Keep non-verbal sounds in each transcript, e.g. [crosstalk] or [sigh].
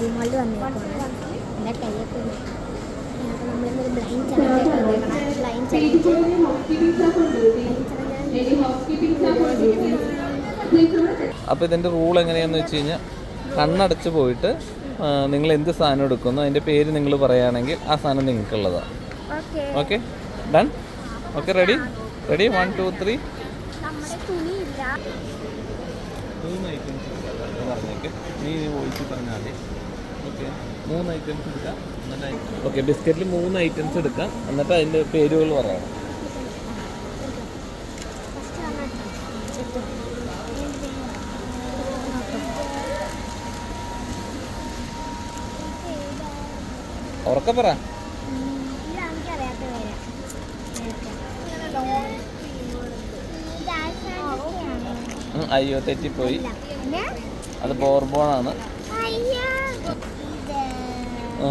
ലുലു മാളിൽ വന്നേക്കാണ്. എന്റെ കൈയൊക്കെ. അപ്പോൾ നമ്മളിന്നൊരു ബ്ലൈൻഡ് വന്നേക്കണം ബ്ലൈൻഡ് ചലഞ്ച് അപ്പോൾ ഇതിന്റെ റൂൾ എങ്ങനെയാന്ന് വെച്ച് കഴിഞ്ഞാൽ കണ്ണടച്ച് പോയിട്ട് നിങ്ങൾ എന്ത് സാധനം എടുക്കുന്നു അതിന്റെ പേര് നിങ്ങൾ പറയുകയാണെങ്കിൽ ആ സാധനം നിങ്ങൾക്കുള്ളതാണ് okay. Okay? Done okay ready ready one two three നമ്മുടെ തുണിയില്ല മൂന്ന് ഐറ്റംസ് പറഞ്ഞേക്ക്. നീ വോയിച്ച് പറഞ്ഞാൽ മതി. ഓക്കെ. മൂന്ന് ഐറ്റംസ് എടുക്കാം. എന്നിട്ട് ഓക്കെ ബിസ്ക്കറ്റിൽ മൂന്ന് ഐറ്റംസ് എടുക്കാം. എന്നിട്ട് അതിന്റെ പേരുകൾ പറയാം. ഉറക്കെ പറ. അയ്യോ തെറ്റിപ്പോയി അത് ബോർബോണാണ് [laughs]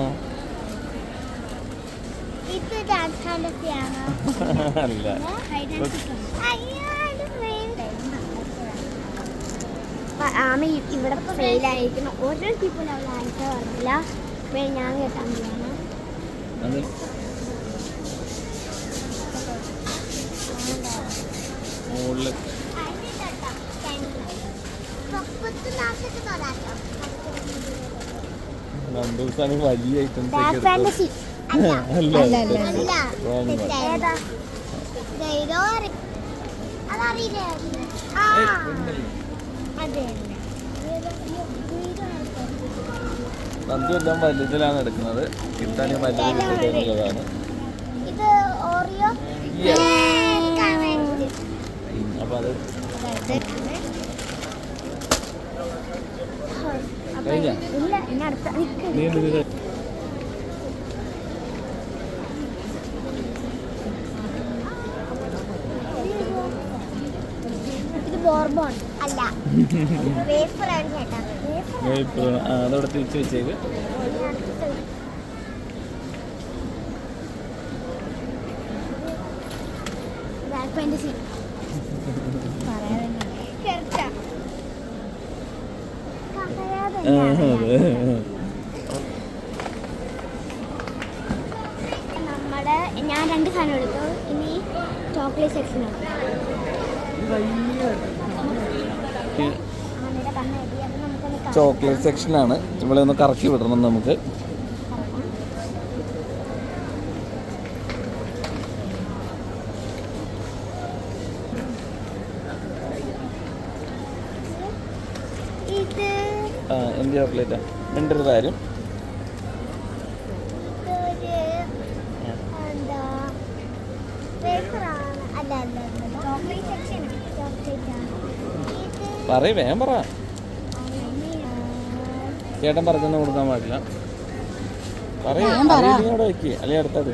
അല്ല. ആമ ഇവിടെ ഫെയിലായിരിക്കുന്നു ഓരോ ടീപ്പിലും അവൾ ആൻസർ പറഞ്ഞില്ല വേ ഞാൻ കേട്ടാൻ പോവാണ് മുകളിൽ രണ്ടു ദിവസമാണ് വലിയ ഐറ്റംസ് നന്ദു [laughs] എല്ലാം വലുതിലാണ് എടുക്കുന്നത്. കിട്ടാൻ വലുത് കിട്ടുന്നതാണ് അപ്പൊ അത് അപ്പൊ കഴിഞ്ഞോ? ഇല്ല ഇനി അടുത്ത നിക്ക്. നീ എന്ത് ചെയ്തേ? ഇത് ബോർബോൺ അല്ല വേഫർ ആണ് ചേട്ടാ വേഫർ ഞാൻ ഇപ്പൊ ആ, അതവിടെ തിരിച്ചു വെച്ചേക്ക്. ബ്ലാക്ക് ഫാന്റസി ആ, അതെ. നമ്മുടെ ഞാൻ രണ്ട് സാധനം എടുത്തു. ഇനി ചോക്ലേറ്റ് ചോക്ലേറ്റ് സെക്ഷനാണ് ഇവിടെ ഒന്ന് കറക്കി വിടണം നമുക്ക്. ആ എന്ത് ചോക്ലേറ്റാ രണ്ടൊരു കാര്യം. അല്ല അല്ല അല്ല പറയ് വേഗം പറ. ചേട്ടൻ പറഞ്ഞൊന്നും കൊടുക്കാൻ പാടില്ല. പറയൂ വെക്ക്. അല്ലെങ്കിൽ അടുത്തത്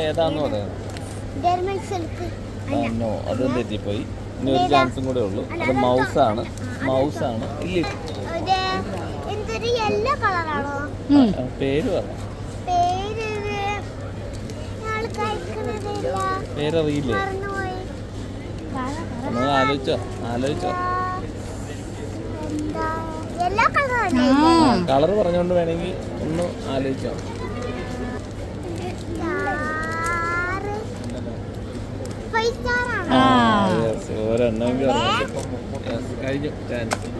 ഏതാന്ന് പറയാം അതും തെറ്റിപ്പോയി ഇനി ഒരു ചാൻസും കൂടെ ഉള്ളൂ. അത് മൗസാണ് മൗസാണ് മൗസ് ആണ്. ഇല്ല പേര് പറ. പേരറിയില്ലേ? ആലോചിച്ചോ ആലോചിച്ചോ. കളർ പറഞ്ഞുകൊണ്ട് വേണമെങ്കിൽ ഒന്ന് ആലോചിച്ചോ. ഫൈവ് സ്റ്റാർ ഒരെണ്ണമെങ്കിൽ കഴിഞ്ഞു. ചാൻസ്.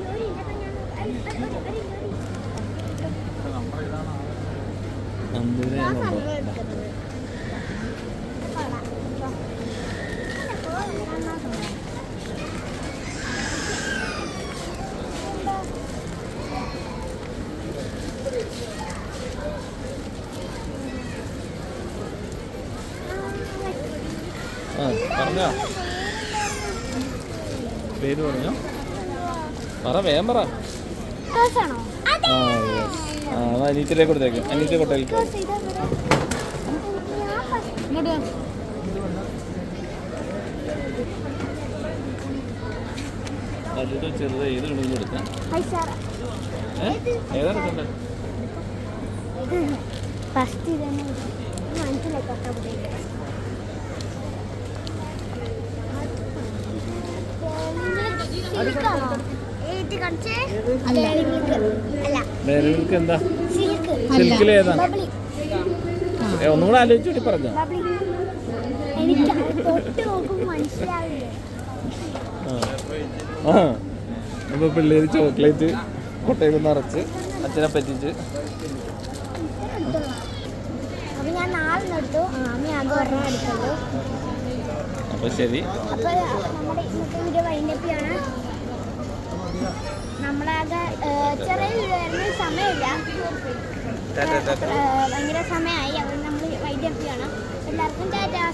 ആ പറഞ്ഞോ. പേര് പറഞ്ഞോ? പറ വേഗം പറ. അനീറ്റിലേക്ക് കൊടുത്തേക്ക്. അനീറ്റ കൊട്ടയിലേക്ക് വലുത് ചെറുത് ഏത് വേണമെങ്കിലും എടുക്കാം ഏതാ എടുക്കണ്ടേ ഫസ്റ്റ് ഇതന്നെ. മനസ്സിലാക്കട്ടെ സിൽക്കാണോ ഏറ്റ് കാണിച്ചേ അല്ല അല്ല ഡയറി മിൽക്ക് എന്താ? സിൽക്ക് സിൽക്കിൽ ഏതാ ഒന്നും കൂടെ പറഞ്ഞോ. ആ. അപ്പോൾ പിള്ളേർ ചോക്ലേറ്റ് കൊട്ടയിൽ നിറച്ച് അച്ഛനെ പറ്റിച്ച്. അപ്പൊ ഞാൻ നാളെ എടുത്തു അമ്മ ആകെ ഒരെണ്ണം എടുത്തുള്ളൂ അപ്പോൾ ശരി. നമ്മുടെ ഇന്നത്തെ വീഡിയോ വൈൻഡപ്പ് ചെയ്യാണ്. നമ്മളാകെ ചെറിയ വീഡിയോ ആയിരുന്നു സമയമില്ല. ഭയങ്കര സമയമായി. അതുകൊണ്ട് നമ്മൾ വൈൻഡപ്പ് എല്ലാവർക്കും ടാറ്റാ.